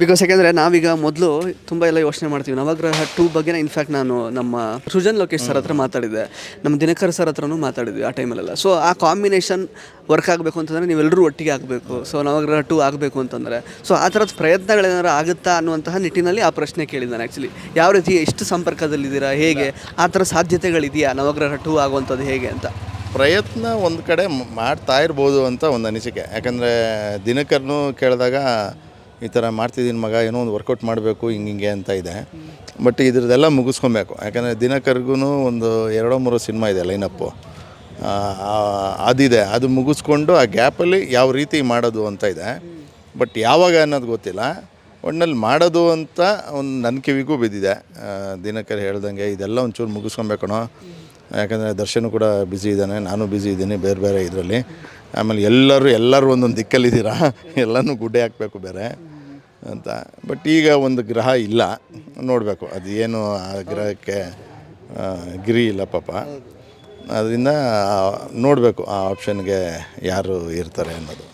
Because ಯಾಕೆಂದರೆ ನಾವೀಗ ಮೊದಲು ತುಂಬ ಎಲ್ಲ ಯೋಚನೆ ಮಾಡ್ತೀವಿ. ನವಗ್ರಹ ಟೂ ಬಗ್ಗೆ ಇನ್ಫ್ಯಾಕ್ಟ್ ನಾನು ನಮ್ಮ ಸೃಜನ್ ಲೋಕೇಶ್ ಸರ್ ಹತ್ರ ಮಾತಾಡಿದ್ದೆ. ನಮ್ಮ ದಿನಕರ್ ಸರ್ ಹತ್ರನೂ ಮಾತಾಡಿದ್ವಿ ಆ ಟೈಮಲ್ಲೆಲ್ಲ ಸೊ ಆ ಕಾಂಬಿನೇಷನ್ ವರ್ಕ್ ಆಗಬೇಕು ಅಂತಂದರೆ ನೀವೆಲ್ಲರೂ ಒಟ್ಟಿಗೆ ಆಗಬೇಕು. ಸೊ ನವಗ್ರಹ ಟೂ ಆಗಬೇಕು ಅಂತಂದರೆ. ಸೊ ಆ ಥರದ ಪ್ರಯತ್ನಗಳೇನಾದ್ರು ಆಗುತ್ತಾ ಅನ್ನುವಂತಹ ನಿಟ್ಟಿನಲ್ಲಿ ಆ ಪ್ರಶ್ನೆ ಕೇಳಿದ್ದಾನೆ ಆ್ಯಕ್ಚುಲಿ ಯಾವ ರೀತಿ, ಎಷ್ಟು ಸಂಪರ್ಕದಲ್ಲಿದ್ದೀರಾ, ಹೇಗೆ, ಆ ಥರ ಸಾಧ್ಯತೆಗಳಿದೆಯಾ ನವಗ್ರಹ ಟೂ ಆಗುವಂಥದ್ದು ಹೇಗೆ ಅಂತ? ಪ್ರಯತ್ನ ಒಂದು ಕಡೆ ಮಾಡ್ತಾ ಇರ್ಬೋದು ಅಂತ ಒಂದು ಅನಿಸಿಕೆ. ಯಾಕಂದರೆ ದಿನಕರ್ನು ಕೇಳಿದಾಗ ಈ ಥರ ಮಾಡ್ತಿದ್ದೀನಿ ಮಗ, ಏನೋ ಒಂದು ವರ್ಕೌಟ್ ಮಾಡಬೇಕು, ಹಿಂಗೆ ಹಿಂಗೆ ಅಂತ ಇದೆ. ಬಟ್ ಇದ್ರದ್ದೆಲ್ಲ ಮುಗಿಸ್ಕೊಬೇಕು. ಯಾಕಂದರೆ ದಿನಕರ್ಗೂ ಒಂದು ಎರಡೋ ಮೂರು ಸಿನಿಮಾ ಇದೆ ಲೈನಪ್ಪು ಅದಿದೆ. ಅದು ಮುಗಿಸ್ಕೊಂಡು ಆ ಗ್ಯಾಪಲ್ಲಿ ಯಾವ ರೀತಿ ಮಾಡೋದು ಅಂತ ಇದೆ. ಬಟ್ ಯಾವಾಗ ಅನ್ನೋದು ಗೊತ್ತಿಲ್ಲ. ಒಣ್ಣಲ್ಲಿ ಮಾಡೋದು ಅಂತ ಒಂದು ನನ್ನ ಕಿವಿಗೂ ಬಿದ್ದಿದೆ. ದಿನಕರ್ ಹೇಳ್ದಂಗೆ ಇದೆಲ್ಲ ಒಂಚೂರು ಮುಗಿಸ್ಕೊಬೇಕಣೋ ಯಾಕಂದರೆ ದರ್ಶನ್ ಕೂಡ ಬ್ಯುಸಿ ಇದ್ದಾನೆ, ನಾನು ಬ್ಯುಸಿ ಇದ್ದೀನಿ ಬೇರೆ ಬೇರೆ ಇದರಲ್ಲಿ. ಆಮೇಲೆ ಎಲ್ಲರೂ ಎಲ್ಲರೂ ಒಂದೊಂದು ದಿಕ್ಕಲ್ಲಿದ್ದೀರಾ. ಎಲ್ಲನೂ ಗುಡ್ಡೆ ಹಾಕಬೇಕು ಬೇರೆ. ಅಂತ. ಬಟ್ ಈಗ ಒಂದು ಗ್ರಹ ಇಲ್ಲ. ನೋಡಬೇಕು. ಅದು ಏನು ಆ ಗ್ರಹಕ್ಕೆ ಗಿರಿ ಇಲ್ಲ ಪಾಪ. ಅದರಿಂದ ನೋಡಬೇಕು ಆ ಆಪ್ಷನ್ಗೆ ಯಾರು ಇರ್ತಾರೆ ಅನ್ನೋದು.